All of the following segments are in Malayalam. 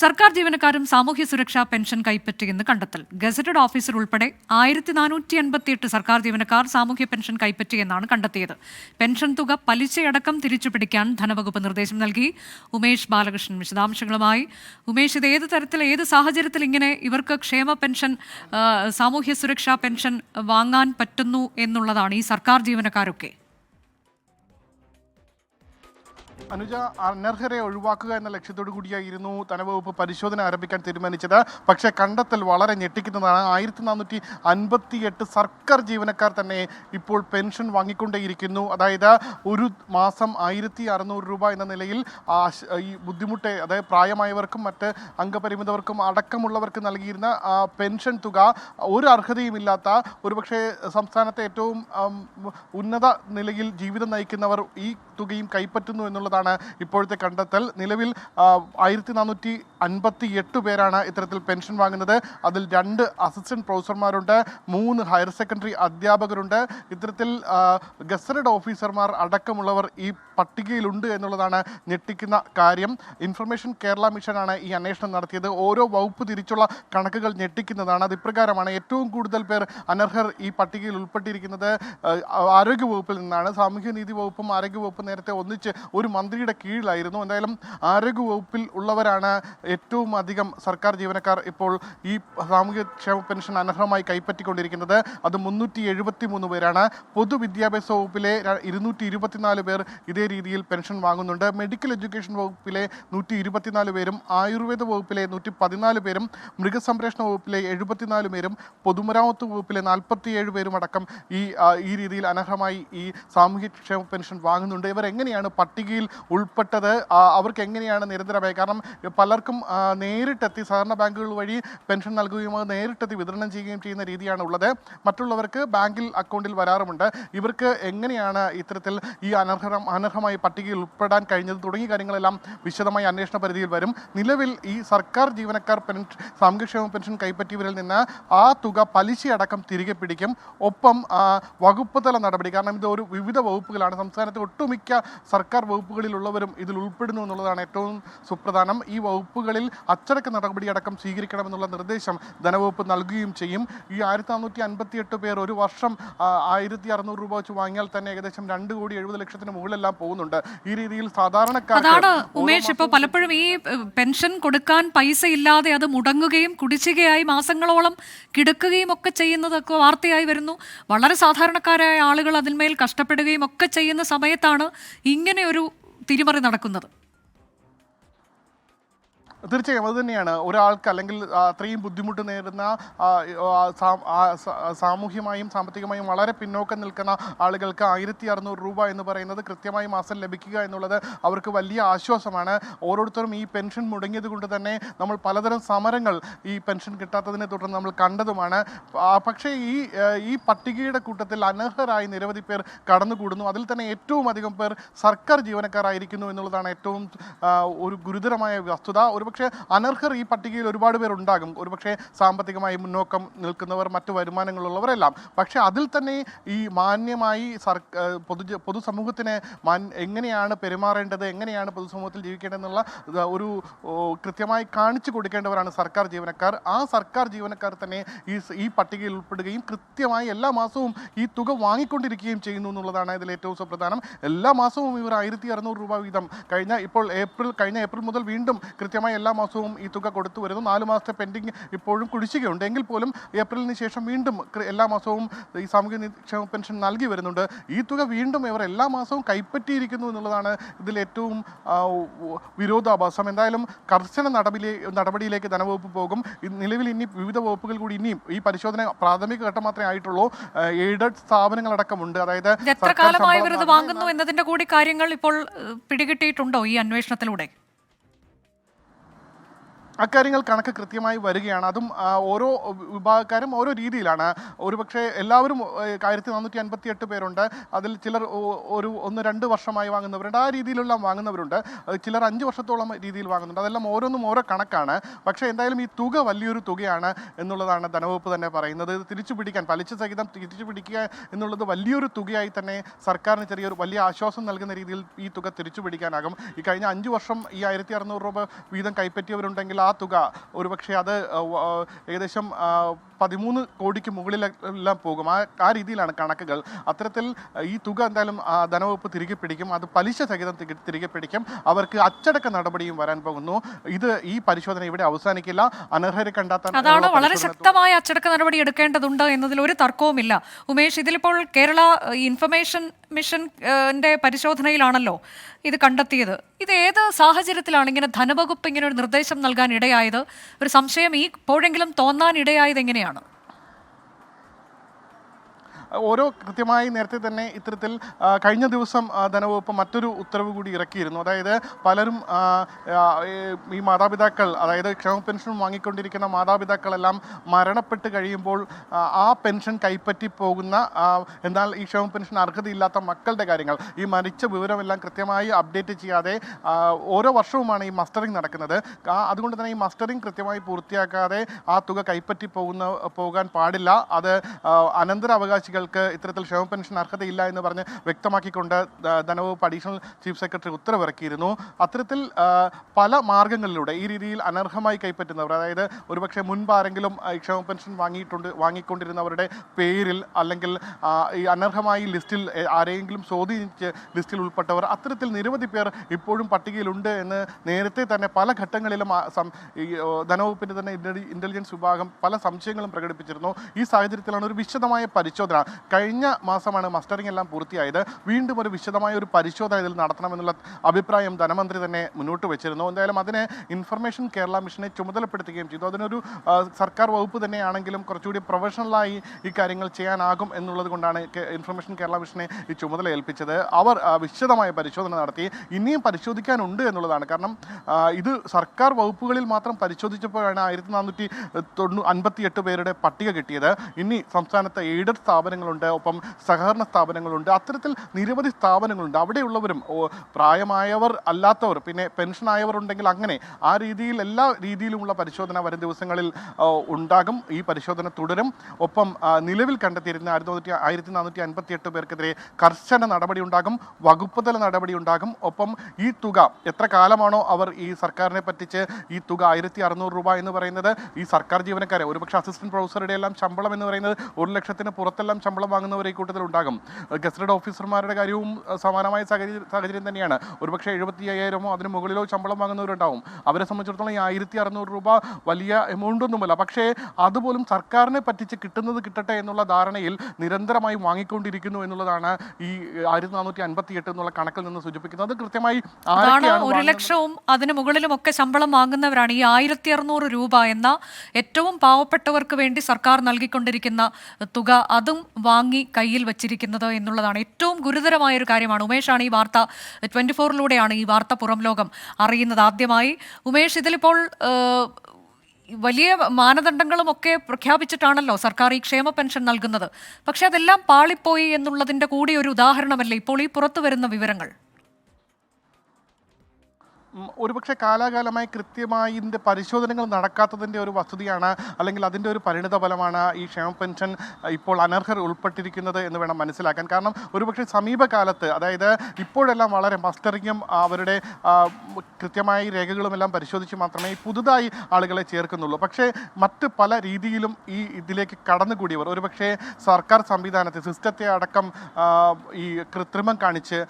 സർക്കാർ ജീവനക്കാരും സാമൂഹ്യ സുരക്ഷാ പെൻഷൻ കൈപ്പറ്റിയെന്ന് കണ്ടെത്തൽ. ഗസറ്റഡ് ഓഫീസർ ഉൾപ്പെടെ ആയിരത്തി നാനൂറ്റി എൺപത്തിയെട്ട് സർക്കാർ ജീവനക്കാർ സാമൂഹ്യ പെൻഷൻ കൈപ്പറ്റിയെന്നാണ് കണ്ടെത്തിയത്. പെൻഷൻ തുക പലിശയടക്കം തിരിച്ചുപിടിക്കാൻ ധനവകുപ്പ് നിർദ്ദേശം നൽകി. ഉമേഷ് ബാലകൃഷ്ണൻ വിശദാംശങ്ങളുമായി. ഉമേഷ് ഇത് ഏത് തരത്തിൽ ഏത് സാഹചര്യത്തിൽ ഇങ്ങനെ ഇവർക്ക് ക്ഷേമ പെൻഷൻ സാമൂഹ്യ സുരക്ഷാ പെൻഷൻ വാങ്ങാൻ പറ്റുന്നു എന്നുള്ളതാണ് ഈ സർക്കാർ ജീവനക്കാരൊക്കെ? അനുജ അനർഹരെ ഒഴിവാക്കുക എന്ന ലക്ഷ്യത്തോടു കൂടിയായിരുന്നു ധനവകുപ്പ് പരിശോധന ആരംഭിക്കാൻ തീരുമാനിച്ചത്. പക്ഷേ കണ്ടെത്തൽ വളരെ ഞെട്ടിക്കുന്നതാണ്. ആയിരത്തി നാനൂറ്റി അൻപത്തി എട്ട് സർക്കാർ ജീവനക്കാർ തന്നെ ഇപ്പോൾ പെൻഷൻ വാങ്ങിക്കൊണ്ടേയിരിക്കുന്നു. അതായത് ഒരു മാസം ആയിരത്തി അറുന്നൂറ് രൂപ എന്ന നിലയിൽ ഈ ബുദ്ധിമുട്ട് അതായത് പ്രായമായവർക്കും മറ്റ് അംഗപരിമിതവർക്കും അടക്കമുള്ളവർക്ക് നൽകിയിരുന്ന പെൻഷൻ തുക ഒരു അർഹതയുമില്ലാത്ത ഒരുപക്ഷെ സംസ്ഥാനത്തെ ഏറ്റവും ഉന്നത നിലയിൽ ജീവിതം നയിക്കുന്നവർ ഈ തുകയും കൈപ്പറ്റുന്നു എന്നുള്ളതാണ് ഇപ്പോഴത്തെ കണ്ടെത്തൽ. നിലവിൽ ആയിരത്തി നാനൂറ്റി അൻപത്തി എട്ട് പേരാണ് ഇത്തരത്തിൽ പെൻഷൻ വാങ്ങുന്നത്. അതിൽ രണ്ട് അസിസ്റ്റന്റ് പ്രൊഫസർമാരുണ്ട് മൂന്ന് ഹയർ സെക്കൻഡറി അധ്യാപകരുണ്ട്. ഇത്തരത്തിൽ ഗസറ്റഡ് ഓഫീസർമാർ അടക്കമുള്ളവർ ഈ പട്ടികയിലുണ്ട് എന്നുള്ളതാണ് ഞെട്ടിക്കുന്ന കാര്യം. ഇൻഫർമേഷൻ കേരള മിഷനാണ് ഈ അന്വേഷണം നടത്തിയത്. ഓരോ വകുപ്പ് തിരിച്ചുള്ള കണക്കുകൾ ഞെട്ടിക്കുന്നതാണ്. അത് ഇപ്രകാരമാണ്. ഏറ്റവും കൂടുതൽ പേർ അനർഹർ ഈ പട്ടികയിൽ ഉൾപ്പെട്ടിരിക്കുന്നത് ആരോഗ്യ വകുപ്പിൽ നിന്നാണ്. സാമൂഹ്യനീതി വകുപ്പും ആരോഗ്യ വകുപ്പും നേരത്തെ ഒന്നിച്ച് ഒരു മന്ത്രിയുടെ കീഴിലായിരുന്നു. എന്തായാലും ആരോഗ്യ വകുപ്പിൽ ഉള്ളവരാണ് ഏറ്റവും അധികം സർക്കാർ ജീവനക്കാർ ഇപ്പോൾ ഈ സാമൂഹ്യക്ഷേമ പെൻഷൻ അനർഹമായി കൈപ്പറ്റിക്കൊണ്ടിരിക്കുന്നത്. അത് മുന്നൂറ്റി എഴുപത്തി മൂന്ന് പേരാണ് പൊതുവിദ്യാഭ്യാസ വകുപ്പിലെ ഇരുന്നൂറ്റി ഇരുപത്തിനാല് പേർ ഇതേ രീതിയിൽ പെൻഷൻ വാങ്ങുന്നുണ്ട്. മെഡിക്കൽ എഡ്യൂക്കേഷൻ വകുപ്പിലെ നൂറ്റി ഇരുപത്തിനാല് പേരും ആയുർവേദ വകുപ്പിലെ നൂറ്റി പതിനാല് പേരും മൃഗസംരക്ഷണ വകുപ്പിലെ എഴുപത്തിനാല് പേരും പൊതുമരാമത്ത് വകുപ്പിലെ നാൽപ്പത്തിയേഴ് പേരും അടക്കം ഈ ഈ രീതിയിൽ അനർഹമായി ഈ സാമൂഹ്യക്ഷേമ പെൻഷൻ വാങ്ങുന്നുണ്ട്. ഇവർ എങ്ങനെയാണ് പട്ടികയിൽ ഉൾപ്പെട്ടത് അവർക്ക് എങ്ങനെയാണ് നിരന്തരമായി? കാരണം പലർക്കും നേരിട്ടെത്തി സഹകരണ ബാങ്കുകൾ വഴി പെൻഷൻ നൽകുകയും അത് നേരിട്ടെത്തി വിതരണം ചെയ്യുകയും ചെയ്യുന്ന രീതിയാണ് ഉള്ളത് മറ്റുള്ളവർക്ക് ബാങ്കിൽ അക്കൗണ്ടിൽ വരാറുമുണ്ട്. ഇവർക്ക് എങ്ങനെയാണ് ഇത്തരത്തിൽ ഈ അനർഹ അനർഹമായി പട്ടികയിൽ ഉൾപ്പെടാൻ കഴിഞ്ഞത് തുടങ്ങിയ കാര്യങ്ങളെല്ലാം വിശദമായി അന്വേഷണ പരിധിയിൽ വരും. നിലവിൽ ഈ സർക്കാർ ജീവനക്കാർ പെൻഷൻ സാമൂഹ്യക്ഷേമ പെൻഷൻ കൈപ്പറ്റിയവരിൽ നിന്ന് ആ തുക പലിശയടക്കം തിരികെ പിടിക്കും. ഒപ്പം വകുപ്പ് തല നടപടി കാരണം ഇത് ഒരു വിവിധ വകുപ്പുകളാണ്. സംസ്ഥാനത്തെ ഒട്ടുമിക്ക സർക്കാർ വകുപ്പുകളിലുള്ളവരും ഇതിൽ ഉൾപ്പെടുന്നു എന്നുള്ളതാണ് ഏറ്റവും സുപ്രധാനം. ഈ വകുപ്പുകളിൽ അച്ചടക്ക നടപടിയടക്കം സ്വീകരിക്കണമെന്നുള്ള നിർദ്ദേശം ധനവകുപ്പ് നൽകുകയും ചെയ്യും. ഈ ആയിരത്തി നാനൂറ്റി അൻപത്തി എട്ട് പേർ ഒരു വർഷം ആയിരത്തി അറുന്നൂറ് രൂപ വെച്ച് വാങ്ങിയാൽ തന്നെ ഏകദേശം രണ്ട് കോടി എഴുപത് ലക്ഷത്തിന് മുകളിലെല്ലാം പോകുന്നുണ്ട്. ഈ രീതിയിൽ സാധാരണക്കാരാണ് ഉമേഷ് ഇപ്പോൾ പലപ്പോഴും ഈ പെൻഷൻ കൊടുക്കാൻ പൈസ ഇല്ലാതെ അത് മുടങ്ങുകയും കുടിശ്ശികയായി മാസങ്ങളോളം കിടക്കുകയും ഒക്കെ ചെയ്യുന്നതൊക്കെ വാർത്തയായി വരുന്നു. വളരെ സാധാരണക്കാരായ ആളുകൾ അതിന്മേൽ കഷ്ടപ്പെടുകയും ഒക്കെ ചെയ്യുന്ന സമയത്താണ് ഇങ്ങനെ ഒരു തിരിമറി നടക്കുന്നത്. തീർച്ചയായും അത് തന്നെയാണ്. ഒരാൾക്ക് അല്ലെങ്കിൽ അത്രയും ബുദ്ധിമുട്ട് നേരിടുന്ന സാമൂഹ്യമായും സാമ്പത്തികമായും വളരെ പിന്നോക്കം നിൽക്കുന്ന ആളുകൾക്ക് ആയിരത്തി അറുന്നൂറ് രൂപ എന്ന് പറയുന്നത് കൃത്യമായി മാസം ലഭിക്കുക എന്നുള്ളത് അവർക്ക് വലിയ ആശ്വാസമാണ്. ഓരോരുത്തരും ഈ പെൻഷൻ മുടങ്ങിയത് കൊണ്ട് തന്നെ നമ്മൾ പലതരം സമരങ്ങൾ ഈ പെൻഷൻ കിട്ടാത്തതിനെ തുടർന്ന് നമ്മൾ കണ്ടതുമാണ്. പക്ഷേ ഈ ഈ പട്ടികയുടെ കൂട്ടത്തിൽ അനർഹരായി നിരവധി പേർ കടന്നുകൂടുന്നു. അതിൽ തന്നെ ഏറ്റവും അധികം പേർ സർക്കാർ ജീവനക്കാരായിരിക്കുന്നു എന്നുള്ളതാണ് ഏറ്റവും ഒരു ഗുരുതരമായ വസ്തുത. ഒരുപക്ഷെ അനർഹർ ഈ പട്ടികയിൽ ഒരുപാട് പേരുണ്ടാകും. ഒരുപക്ഷെ സാമ്പത്തികമായി മുന്നോക്കം നിൽക്കുന്നവർ മറ്റു വരുമാനങ്ങളുള്ളവരെല്ലാം. പക്ഷേ അതിൽ തന്നെ ഈ മാന്യമായി സർക്ക പൊതു പൊതുസമൂഹത്തിന് മാൻ എങ്ങനെയാണ് പെരുമാറേണ്ടത് എങ്ങനെയാണ് പൊതുസമൂഹത്തിൽ ജീവിക്കേണ്ടതെന്നുള്ള ഒരു കൃത്യമായി കാണിച്ചു കൊടുക്കേണ്ടവരാണ് സർക്കാർ ജീവനക്കാർ. ആ സർക്കാർ ജീവനക്കാർ തന്നെ ഈ ഈ പട്ടികയിൽ ഉൾപ്പെടുകയും കൃത്യമായി എല്ലാ മാസവും ഈ തുക വാങ്ങിക്കൊണ്ടിരിക്കുകയും ചെയ്യുന്നു എന്നുള്ളതാണ് ഇതിൽ ഏറ്റവും സുപ്രധാനം. എല്ലാ മാസവും ഇവർ ആയിരത്തി അറുന്നൂറ് രൂപ വീതം. കഴിഞ്ഞ ഇപ്പോൾ ഏപ്രിൽ കഴിഞ്ഞ ഏപ്രിൽ മുതൽ വീണ്ടും കൃത്യമായി എല്ലാ മാസവും ഈ തുക കൊടുത്തു വരുന്നു. നാല് മാസത്തെ പെൻഡിങ് ഇപ്പോഴും കുടിശ്ശികയുണ്ട്. എങ്കിൽ പോലും ഏപ്രിലിന് ശേഷം വീണ്ടും എല്ലാ മാസവും ഈ സാമൂഹ്യ നിക്ഷേപ പെൻഷൻ നൽകി വരുന്നുണ്ട്. ഈ തുക വീണ്ടും ഇവർ എല്ലാ മാസവും കൈപ്പറ്റിയിരിക്കുന്നു എന്നുള്ളതാണ് ഇതിൽ ഏറ്റവും വിരോധാഭാസം. എന്തായാലും കർശന നടപടി നടപടിയിലേക്ക് ധനവകുപ്പ് പോകും. നിലവിൽ ഇനി വിവിധ വകുപ്പുകൾ കൂടി ഇനിയും ഈ പരിശോധന പ്രാഥമിക ഘട്ടം മാത്രമേ ആയിട്ടുള്ളൂ. എയ്ഡഡ് സ്ഥാപനങ്ങളടക്കമുണ്ട്. അതായത് എത്ര കാലമായി ഇവർ വാങ്ങുന്നു എന്നതിന്റെ കൂടി കാര്യങ്ങൾ ഇപ്പോൾ പിടികിട്ടിയിട്ടുണ്ടോ ഈ അന്വേഷണത്തിലൂടെ? അക്കാര്യങ്ങൾ കണക്ക് കൃത്യമായി വരികയാണ്. അതും ഓരോ വിഭാഗക്കാരും ഓരോ രീതിയിലാണ്. ഒരുപക്ഷെ എല്ലാവരും ആയിരത്തി നാനൂറ്റി അൻപത്തി എട്ട് പേരുണ്ട്. അതിൽ ചിലർ ഒരു ഒന്ന് രണ്ട് വർഷമായി വാങ്ങുന്നവരുണ്ട്. ആ രീതിയിലുള്ള വാങ്ങുന്നവരുണ്ട്. ചിലർ അഞ്ച് വർഷത്തോളം രീതിയിൽ വാങ്ങുന്നുണ്ട്. അതെല്ലാം ഓരോന്നും ഓരോ കണക്കാണ്. പക്ഷേ എന്തായാലും ഈ തുക വലിയൊരു തുകയാണ് എന്നുള്ളതാണ് ധനവകുപ്പ് തന്നെ പറയുന്നത്. തിരിച്ചു പിടിക്കാൻ പലിശ സഹിതം തിരിച്ചു പിടിക്കുക എന്നുള്ളത് വലിയൊരു തുകയായി തന്നെ സർക്കാരിന് ചെറിയൊരു വലിയ ആശ്വാസം നൽകുന്ന രീതിയിൽ ഈ തുക തിരിച്ചു പിടിക്കാനാകും ഈ കഴിഞ്ഞ അഞ്ച് വർഷം ഈ ആയിരത്തി അറുന്നൂറ് രൂപ വീതം കൈപ്പറ്റിയവരുണ്ടെങ്കിൽ ആ ആ തുക. ഒരുപക്ഷെ അത് ഏകദേശം പതിമൂന്ന് കോടിക്ക് മുകളിലെല്ലാം പോകും. ആ ആ രീതിയിലാണ് കണക്കുകൾ. അത്തരത്തിൽ ഈ തുക എന്തായാലും ധനവകുപ്പ് തിരികെ പിടിക്കും. അത് പലിശ സഹിതം തിരി- തിരികെ പിടിക്കും. അവർക്ക് അച്ചടക്ക നടപടിയും വരാൻ പോകുന്നു. ഇത് ഈ പരിശോധന ഇവിടെ അവസാനിക്കില്ല. അനർഹരെ കണ്ടെത്താൻ അതാണ് വളരെ ശക്തമായ അച്ചടക്ക നടപടി എടുക്കേണ്ടതുണ്ട് എന്നതിൽ ഒരു തർക്കവുമില്ല. ഉമേഷ് ഇതിലിപ്പോൾ കേരള ഇൻഫർമേഷൻ മിഷന്റെ പരിശോധനയിലാണല്ലോ ഇത് കണ്ടെത്തിയത്. ഇത് ഏത് സാഹചര്യത്തിലാണ് ഇങ്ങനെ ധനവകുപ്പ് ഇങ്ങനെ ഒരു നിർദ്ദേശം നൽകാൻ ഇടയായത്? ഒരു സംശയം ഈ ഇപ്പോഴെങ്കിലും തോന്നാൻ ഇടയായത് എങ്ങനെയാണ്? ഓരോ കൃത്യമായി നേരത്തെ തന്നെ ഇത്തരത്തിൽ കഴിഞ്ഞ ദിവസം ധനവകുപ്പ് മറ്റൊരു ഉത്തരവ് കൂടി ഇറക്കിയിരുന്നു. അതായത് പലരും ഈ മാതാപിതാക്കൾ അതായത് ക്ഷേമ പെൻഷൻ വാങ്ങിക്കൊണ്ടിരിക്കുന്ന മാതാപിതാക്കളെല്ലാം മരണപ്പെട്ട് കഴിയുമ്പോൾ ആ, പെൻഷൻ കൈപ്പറ്റി പോകുന്ന എന്നാൽ ഈ ക്ഷേമ പെൻഷൻ അർഹതയില്ലാത്ത മക്കളുടെ കാര്യങ്ങൾ. ഈ മരിച്ച വിവരമെല്ലാം കൃത്യമായി അപ്ഡേറ്റ് ചെയ്യാതെ ഓരോ വർഷവുമാണ് ഈ മസ്റ്ററിംഗ് നടക്കുന്നത്. അതുകൊണ്ട് തന്നെ ഈ മസ്റ്ററിംഗ് കൃത്യമായി പൂർത്തിയാക്കാതെ ആ തുക കൈപ്പറ്റി പോകുന്ന പോകാൻ പാടില്ല. അത് ആ, അനന്തരാവകാശികൾക്ക് ഇത്തരത്തിൽ ക്ഷേമ പെൻഷൻ അർഹതയില്ല എന്ന് പറഞ്ഞ് വ്യക്തമാക്കിക്കൊണ്ട് ധനവകുപ്പ് അഡീഷണൽ ചീഫ് സെക്രട്ടറി ഉത്തരവിറക്കിയിരുന്നു. അത്തരത്തിൽ പല മാർഗങ്ങളിലൂടെ ഈ രീതിയിൽ അനർഹമായി കൈപ്പറ്റുന്നവർ അതായത് ഒരുപക്ഷെ മുൻപ് ആരെങ്കിലും ക്ഷേമ പെൻഷൻ വാങ്ങിയിട്ടുണ്ട് വാങ്ങിക്കൊണ്ടിരുന്നവരുടെ പേരിൽ അല്ലെങ്കിൽ ഈ അനർഹമായി ലിസ്റ്റിൽ ആരെയെങ്കിലും സ്വാധീനിച്ച് ലിസ്റ്റിൽ ഉൾപ്പെട്ടവർ അത്തരത്തിൽ നിരവധി പേർ ഇപ്പോഴും പട്ടികയിലുണ്ട് എന്ന് നേരത്തെ തന്നെ പല ഘട്ടങ്ങളിലും ധനവകുപ്പിന്റെ തന്നെ ഇന്റലിജൻസ് വിഭാഗം പല സംശയങ്ങളും പ്രകടിപ്പിച്ചിരുന്നു. ഈ സാഹചര്യത്തിലാണ് ഒരു വിശദമായ പരിശോധന കഴിഞ്ഞ മാസമാണ് മസ്റ്ററിംഗ് എല്ലാം പൂർത്തിയായത്. വീണ്ടും ഒരു വിശദമായ ഒരു പരിശോധന ഇതിൽ നടത്തണമെന്നുള്ള അഭിപ്രായം ധനമന്ത്രി തന്നെ മുന്നോട്ട് വെച്ചിരുന്നു. എന്തായാലും അതിനെ ഇൻഫർമേഷൻ കേരള മിഷനെ ചുമതലപ്പെടുത്തുകയും ചെയ്തു. അതിനൊരു സർക്കാർ വകുപ്പ് തന്നെയാണെങ്കിലും കുറച്ചുകൂടി പ്രൊഫഷണലായി ഈ കാര്യങ്ങൾ ചെയ്യാനാകും എന്നുള്ളത് കൊണ്ടാണ് ഇൻഫർമേഷൻ കേരള മിഷനെ ഈ ചുമതല ഏൽപ്പിച്ചത്. അവർ വിശദമായ പരിശോധന നടത്തി. ഇനിയും പരിശോധിക്കാനുണ്ട് എന്നുള്ളതാണ്. കാരണം ഇത് സർക്കാർ വകുപ്പുകളിൽ മാത്രം പരിശോധിച്ചപ്പോഴാണ് ആയിരത്തി നാനൂറ്റി തൊണ്ണൂ അൻപത്തി എട്ട് പേരുടെ പട്ടിക കിട്ടിയത്. ഇനി സംസ്ഥാനത്തെ എയ്ഡഡ് സ്ഥാപനങ്ങളുണ്ട് ഒപ്പം സഹകരണ സ്ഥാപനങ്ങളുണ്ട് അത്തരത്തിൽ നിരവധി സ്ഥാപനങ്ങളുണ്ട്. അവിടെയുള്ളവരും പ്രായമായവർ അല്ലാത്തവർ പിന്നെ പെൻഷനായവർ ഉണ്ടെങ്കിൽ അങ്ങനെ ആ രീതിയിൽ എല്ലാ രീതിയിലുമുള്ള പരിശോധന വരും ദിവസങ്ങളിൽ ഉണ്ടാകും. ഈ പരിശോധന തുടരും. ഒപ്പം നിലവിൽ കണ്ടെത്തിയിരുന്ന ആയിരത്തി ആയിരത്തി നാനൂറ്റി അൻപത്തി എട്ട് പേർക്കെതിരെ കർശന നടപടി ഉണ്ടാകും വകുപ്പുതല നടപടി ഉണ്ടാകും. ഒപ്പം ഈ തുക എത്ര കാലമാണോ അവർ ഈ സർക്കാരിനെ പറ്റിച്ച് ഈ തുക ആയിരത്തി അറുന്നൂറ് രൂപ എന്ന് പറയുന്നത് ഈ സർക്കാർ ജീവനക്കാരെ ഒരുപക്ഷെ അസിസ്റ്റന്റ് പ്രൊഫസറുടെ എല്ലാം ശമ്പളം എന്ന് പറയുന്നത് ഒരു ലക്ഷത്തിന് പുറത്തെല്ലാം ശമ്പളം വാങ്ങുന്നവർ ഈ കൂട്ടത്തിൽ ഉണ്ടാകും. ഗസറ്റഡ് ഓഫീസർമാരുടെ കാര്യവും സമാനമായ സാഹചര്യം സാഹചര്യം തന്നെയാണ്. ഒരുപക്ഷെ എഴുപത്തി അയ്യായിരമോ അതിന് മുകളിലോ ശമ്പളം വാങ്ങുന്നവരുണ്ടാവും. അവരെ സംബന്ധിച്ചിടത്തോളം ഈ ആയിരത്തി അറുന്നൂറ് രൂപ വലിയ എമൗണ്ട് ഒന്നുമല്ല. പക്ഷേ അതുപോലും സർക്കാരിനെ പറ്റിച്ച് കിട്ടുന്നത് കിട്ടട്ടെ എന്നുള്ള ധാരണയിൽ നിരന്തരമായി വാങ്ങിക്കൊണ്ടിരിക്കുന്നു എന്നുള്ളതാണ് ഈ ആയിരത്തി നാനൂറ്റി അൻപത്തി എട്ട് എന്നുള്ള കണക്കിൽ നിന്ന് സൂചിപ്പിക്കുന്നത്. അത് കൃത്യമായി ഒരു ലക്ഷവും അതിന് മുകളിലും ഒക്കെ ശമ്പളം വാങ്ങുന്നവരാണ് ഈ ആയിരത്തി അറുന്നൂറ് രൂപ എന്ന ഏറ്റവും പാവപ്പെട്ടവർക്ക് വേണ്ടി സർക്കാർ നൽകിക്കൊണ്ടിരിക്കുന്ന തുക. അതും വാങ്ങി കയ്യിൽ വച്ചിരിക്കുന്നത് എന്നുള്ളതാണ് ഏറ്റവും ഗുരുതരമായ ഒരു കാര്യമാണ്. ഉമേഷാണ് ഈ വാർത്ത ട്വന്റി ഫോറിലൂടെയാണ് ഈ വാർത്ത പുറം ലോകം അറിയുന്നത്. ആദ്യമായി ഉമേഷ് ഇതിലിപ്പോൾ വലിയ മാനദണ്ഡങ്ങളും ഒക്കെ പ്രഖ്യാപിച്ചിട്ടാണല്ലോ സർക്കാർ ഈ ക്ഷേമ പെൻഷൻ നൽകുന്നത്. പക്ഷെ അതെല്ലാം പാളിപ്പോയി എന്നുള്ളതിന്റെ കൂടി ഒരു ഉദാഹരണമല്ലേ ഇപ്പോൾ ഈ പുറത്തു വരുന്ന വിവരങ്ങൾ? ഒരുപക്ഷെ കാലാകാലമായി കൃത്യമായി ഇതിന്റെ പരിശോധനകൾ നടക്കാത്തതിന്റെ ഒരു വസ്തുതയാണ് അല്ലെങ്കിൽ അതിന്റെ ഒരു പരിണിത ഫലമാണ് ഈ ക്ഷേമ പെൻഷൻ ഇപ്പോൾ അനർഹർ ഉൾപ്പെട്ടിരിക്കുന്നത് എന്ന് വേണം മനസ്സിലാക്കാൻ. കാരണം ഒരുപക്ഷെ സമീപകാലത്ത് അതായത് ഇപ്പോഴെല്ലാം വളരെ മസ്റ്ററിങ്ങും അവരുടെ കൃത്യമായി രേഖകളുമെല്ലാം പരിശോധിച്ച് മാത്രമേ പുതുതായി ആളുകളെ ചേർക്കുന്നുള്ളൂ. പക്ഷേ മറ്റ് പല രീതിയിലും ഈ ഇതിലേക്ക് കടന്നുകൂടിയവർ ഒരുപക്ഷെ സർക്കാർ സംവിധാനത്തെ സിസ്റ്റത്തെ അടക്കം ഈ കൃത്രിമം കാണിച്ച്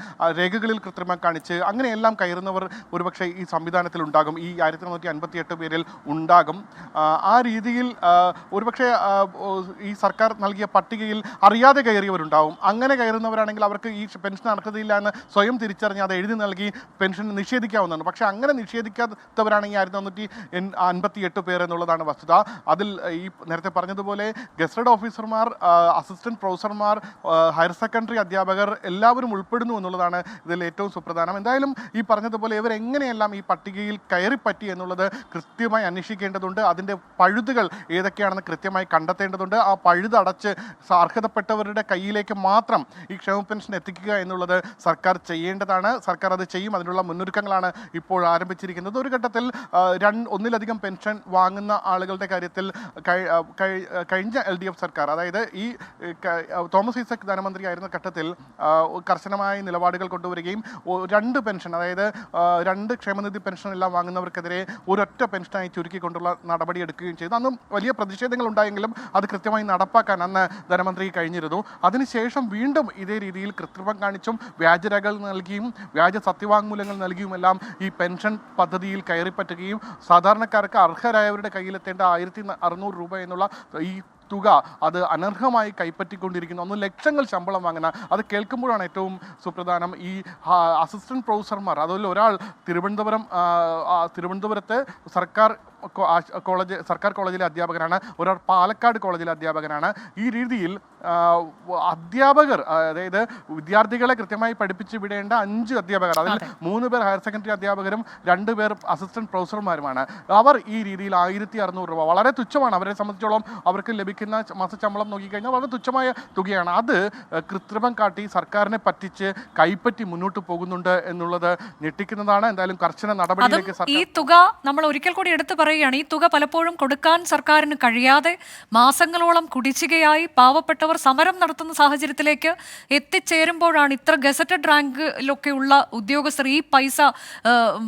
രേഖകളിൽ കൃത്രിമം കാണിച്ച് അങ്ങനെയെല്ലാം കയറുന്നവർ ഒരുപക്ഷെ ഈ സംവിധാനത്തിൽ ഉണ്ടാകും ഈ ആയിരത്തി തൊണ്ണൂറ്റി അൻപത്തി എട്ട് പേരിൽ ഉണ്ടാകും. ആ, രീതിയിൽ ഒരുപക്ഷെ ഈ സർക്കാർ നൽകിയ പട്ടികയിൽ അറിയാതെ കയറിയവരുണ്ടാവും. അങ്ങനെ കയറുന്നവരാണെങ്കിൽ അവർക്ക് ഈ പെൻഷൻ അർഹതയില്ല എന്ന് സ്വയം തിരിച്ചറിഞ്ഞ് അത് എഴുതി നൽകി പെൻഷൻ നിഷേധിക്കാവുന്നതാണ്. പക്ഷേ അങ്ങനെ നിഷേധിക്കാത്തവരാണ് ഈ ആയിരത്തി എട്ട് പേർ എന്നുള്ളതാണ് വസ്തുത. അതിൽ ഈ നേരത്തെ പറഞ്ഞതുപോലെ ഗസറ്റഡ് ഓഫീസർമാർ അസിസ്റ്റന്റ് പ്രൊഫസർമാർ ഹയർ സെക്കൻഡറി അധ്യാപകർ എല്ലാവരും ഉൾപ്പെടുന്നു എന്നുള്ളതാണ് ഇതിൽ ഏറ്റവും സുപ്രധാനം. എന്തായാലും ഈ പറഞ്ഞതുപോലെ ഇവർ എങ്ങനെയെല്ലാം ഈ പട്ടികയിൽ കയറിപ്പറ്റി എന്നുള്ളത് കൃത്യമായി അന്വേഷിക്കേണ്ടതുണ്ട്? അതിന്റെ പഴുതുകൾ ഏതൊക്കെയാണെന്ന് കൃത്യമായി കണ്ടെത്തേണ്ടതുണ്ട്. ആ പഴുതടച്ച് അർഹതപ്പെട്ടവരുടെ കയ്യിലേക്ക് മാത്രം ഈ ക്ഷേമ പെൻഷൻ എത്തിക്കുക എന്നുള്ളത് സർക്കാർ ചെയ്യേണ്ടതാണ്. സർക്കാർ അത് ചെയ്യും. അതിനുള്ള മുന്നൊരുക്കങ്ങളാണ് ഇപ്പോൾ ആരംഭിച്ചിരിക്കുന്നത്. ഒരു ഘട്ടത്തിൽ ഒന്നിലധികം പെൻഷൻ വാങ്ങുന്ന ആളുകളുടെ കാര്യത്തിൽ കഴിഞ്ഞ എൽ ഡി എഫ് സർക്കാർ അതായത് ഈ തോമസ് ഈസക് ധനമന്ത്രി ആയിരുന്ന ഘട്ടത്തിൽ കർശനമായ നിലപാടുകൾ കൊണ്ടുവരികയും രണ്ട് പെൻഷൻ അതായത് രണ്ട് രണ്ട് ക്ഷേമനിധി പെൻഷൻ എല്ലാം വാങ്ങുന്നവർക്കെതിരെ ഒരൊറ്റ പെൻഷനായി ചുരുക്കിക്കൊണ്ടുള്ള നടപടി എടുക്കുകയും ചെയ്തു. അന്നും വലിയ പ്രതിഷേധങ്ങൾ ഉണ്ടായെങ്കിലും അത് കൃത്യമായി നടപ്പാക്കാൻ അന്ന് ധനമന്ത്രി കഴിഞ്ഞിരുന്നു. അതിനുശേഷം വീണ്ടും ഇതേ രീതിയിൽ കൃത്രിമം കാണിച്ചും വ്യാജരകൾ നൽകിയും വ്യാജ സത്യവാങ്മൂലങ്ങൾ നൽകിയുമെല്ലാം ഈ പെൻഷൻ പദ്ധതിയിൽ കയറിപ്പറ്റുകയും സാധാരണക്കാർക്ക് അർഹരായവരുടെ കയ്യിലെത്തേണ്ട ആയിരത്തി അറുന്നൂറ് രൂപ എന്നുള്ള ഈ തുക അത് അനർഹമായി കൈപ്പറ്റിക്കൊണ്ടിരിക്കുന്നു. അന്ന് ലക്ഷങ്ങൾ ശമ്പളം വാങ്ങുന്ന അത് കേൾക്കുമ്പോഴാണ് ഏറ്റവും സുപ്രധാനം ഈ അസിസ്റ്റന്റ് പ്രൊഫസർമാർ അതുപോലെ ഒരാൾ തിരുവനന്തപുരം തിരുവനന്തപുരത്തെ സർക്കാർ കോളേജ് സർക്കാർ കോളേജിലെ അധ്യാപകനാണ്. ഒരാൾ പാലക്കാട് കോളേജിലെ അധ്യാപകനാണ്. ഈ രീതിയിൽ അധ്യാപകർ അതായത് വിദ്യാർത്ഥികളെ കൃത്യമായി പഠിപ്പിച്ച് വിടേണ്ട അഞ്ച് അധ്യാപകർ അതിൽ മൂന്ന് പേർ ഹയർ സെക്കൻഡറി അധ്യാപകരും രണ്ട് പേർ അസിസ്റ്റന്റ് പ്രൊഫസർമാരുമാണ്. അവർ ഈ രീതിയിൽ ആയിരത്തി അറുന്നൂറ് രൂപ വളരെ തുച്ഛമാണ്. അവരെ സംബന്ധിച്ചോളം അവർക്ക് ലഭിക്കുന്ന മാസശമ്പളം നോക്കിക്കഴിഞ്ഞാൽ വളരെ തുച്ഛമായ തുകയാണ്. അത് കൃത്രിമം കാട്ടി സർക്കാരിനെ പറ്റിച്ച് കൈപ്പറ്റി മുന്നോട്ട് പോകുന്നുണ്ട് എന്നുള്ളത് ഞെട്ടിക്കുന്നതാണ്. എന്തായാലും കർശന നടപടിയിലേക്ക് ഈ തുക നമ്മൾ ഒരിക്കൽ കൂടി എടുത്തു പറയുകയാണ് ഈ തുക പലപ്പോഴും കൊടുക്കാൻ സർക്കാരിന് കഴിയാതെ മാസങ്ങളോളം കുടിശ്ശികയായി പാവപ്പെട്ടവർ സമരം നടത്തുന്ന സാഹചര്യത്തിലേക്ക് എത്തിച്ചേരുമ്പോഴാണ് ഇത്ര ഗസറ്റഡ് റാങ്കിലൊക്കെയുള്ള ഉദ്യോഗസ്ഥർ ഈ പൈസ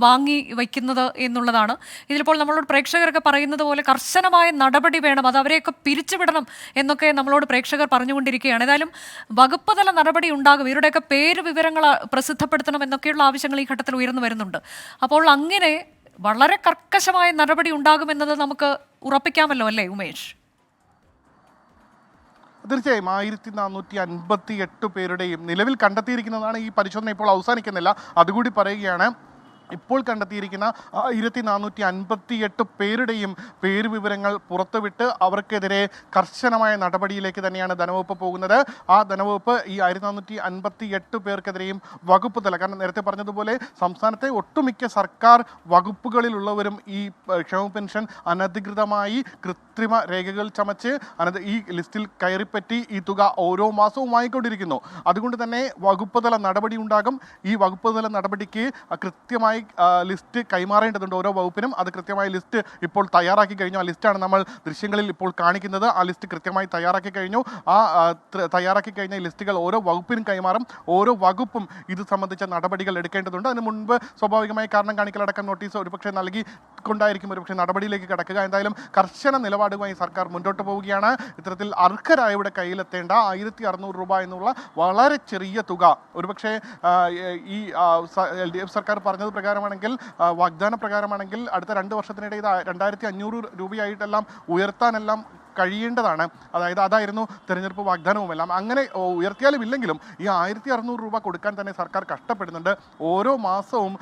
വാങ്ങി വയ്ക്കുന്നത് എന്നുള്ളതാണ്. ഇതിലിപ്പോൾ നമ്മളോട് പ്രേക്ഷകരൊക്കെ പറയുന്നത് പോലെ കർശനമായ നടപടി വേണം അത് അവരെയൊക്കെ പിരിച്ചുവിടണം എന്നൊക്കെ നമ്മളോട് പ്രേക്ഷകർ പറഞ്ഞുകൊണ്ടിരിക്കുകയാണ്. ഏതായാലും വകുപ്പ് തല നടപടി ഉണ്ടാകും ഇവരുടെയൊക്കെ പേര് വിവരങ്ങൾ പ്രസിദ്ധപ്പെടുത്തണം എന്നൊക്കെയുള്ള ആവശ്യങ്ങൾ ഈ ഘട്ടത്തിൽ ഉയർന്നു വരുന്നുണ്ട്. അപ്പോൾ അങ്ങനെ വളരെ കർക്കശമായ നടപടി ഉണ്ടാകുമെന്നത് നമുക്ക് ഉറപ്പിക്കാമല്ലോ അല്ലേ ഉമേഷ്? തീർച്ചയായും ആയിരത്തി നാനൂറ്റി അൻപത്തി എട്ട് പേരുടെയും നിലവിൽ കണ്ടെത്തിയിരിക്കുന്നതാണ് ഈ പരിശോധന ഇപ്പോൾ അവസാനിക്കുന്നില്ല. അതുകൂടി പറയുകയാണ് ഇപ്പോൾ കണ്ടെത്തിയിരിക്കുന്ന ആയിരത്തി നാനൂറ്റി അൻപത്തി എട്ട് പേരുടെയും പേര് വിവരങ്ങൾ പുറത്തുവിട്ട് അവർക്കെതിരെ കർശനമായ നടപടിയിലേക്ക് തന്നെയാണ് ധനവകുപ്പ് പോകുന്നത്. ആ ധനവകുപ്പ് ഈ ആയിരത്തി നാനൂറ്റി അൻപത്തി എട്ട് പേർക്കെതിരെയും വകുപ്പ് തല കാരണം നേരത്തെ പറഞ്ഞതുപോലെ സംസ്ഥാനത്തെ ഒട്ടുമിക്ക സർക്കാർ വകുപ്പുകളിലുള്ളവരും ഈ ക്ഷേമ പെൻഷൻ അനധികൃതമായി കൃത്രിമ രേഖകൾ ചമച്ച് അനധ ഈ ലിസ്റ്റിൽ കയറിപ്പറ്റി ഈ തുക ഓരോ മാസവും വാങ്ങിക്കൊണ്ടിരിക്കുന്നു. അതുകൊണ്ട് തന്നെ വകുപ്പ് തല നടപടി ഉണ്ടാകും ഈ വകുപ്പ് തല നടപടിക്ക് കൃത്യമായി ആ, ലിസ്റ്റ് കൈമാറേണ്ടതുണ്ട് ഓരോ വകുപ്പിനും. അത് കൃത്യമായ ലിസ്റ്റ് ഇപ്പോൾ തയ്യാറാക്കി കഴിഞ്ഞു. ആ ലിസ്റ്റാണ് നമ്മൾ ദൃശ്യങ്ങളിൽ ഇപ്പോൾ കാണിക്കുന്നത്. ആ ലിസ്റ്റ് കൃത്യമായി തയ്യാറാക്കി കഴിഞ്ഞു. ആ, തയ്യാറാക്കി കഴിഞ്ഞ ലിസ്റ്റുകൾ ഓരോ വകുപ്പിനും കൈമാറും. ഓരോ വകുപ്പും ഇത് സംബന്ധിച്ച നടപടികൾ എടുക്കേണ്ടതുണ്ട്. അതിന് മുൻപ് സ്വാഭാവികമായി കാരണം കാണിക്കലടക്കം നോട്ടീസ് ഒരുപക്ഷെ നൽകി കൊണ്ടായിരിക്കും ഒരുപക്ഷെ നടപടിയിലേക്ക് കടക്കുക. എന്തായാലും കർശന നിലപാടുമായി സർക്കാർ മുന്നോട്ട് പോവുകയാണ്. ഇത്തരത്തിൽ അർഹരായവരുടെ കയ്യിലെത്തേണ്ട ആയിരത്തി അറുന്നൂറ് രൂപ എന്നുള്ള വളരെ ചെറിയ തുക. ഒരുപക്ഷെ ഈ എൽ ഡി എഫ് സർക്കാർ പറഞ്ഞത് പ്രകാരമാണെങ്കിൽ വാഗ്ദാന പ്രകാരമാണെങ്കിൽ അടുത്ത രണ്ട് വർഷത്തിനിടെ ഇത് രണ്ടായിരത്തി അഞ്ഞൂറ് രൂപയായിട്ടെല്ലാം ഉയർത്താനെല്ലാം കഴിയേണ്ടതാണ്. അതായത് അതായിരുന്നു തെരഞ്ഞെടുപ്പ് വാഗ്ദാനവുമെല്ലാം. അങ്ങനെ ഉയർത്തിയാലും ഇല്ലെങ്കിലും ഈ ആയിരത്തി അറുന്നൂറ് രൂപ കൊടുക്കാൻ തന്നെ സർക്കാർ കഷ്ടപ്പെടുന്നുണ്ട്. ഓരോ മാസവും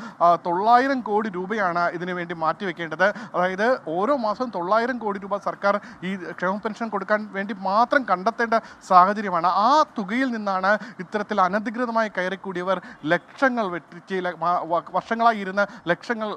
തൊള്ളായിരം കോടി രൂപയാണ് ഇതിനു വേണ്ടി മാറ്റിവെക്കേണ്ടത്. അതായത് ഓരോ മാസവും തൊള്ളായിരം കോടി രൂപ സർക്കാർ ഈ ക്ഷേമ പെൻഷൻ കൊടുക്കാൻ വേണ്ടി മാത്രം കണ്ടെത്തേണ്ട സാഹചര്യമാണ്. ആ തുകയിൽ നിന്നാണ് ഇത്തരത്തിൽ അനധികൃതമായി കയറിക്കൂടിയവർ ലക്ഷങ്ങൾ വെട്ടിച്ച് വർഷങ്ങളായി ഇരുന്ന ലക്ഷങ്ങൾ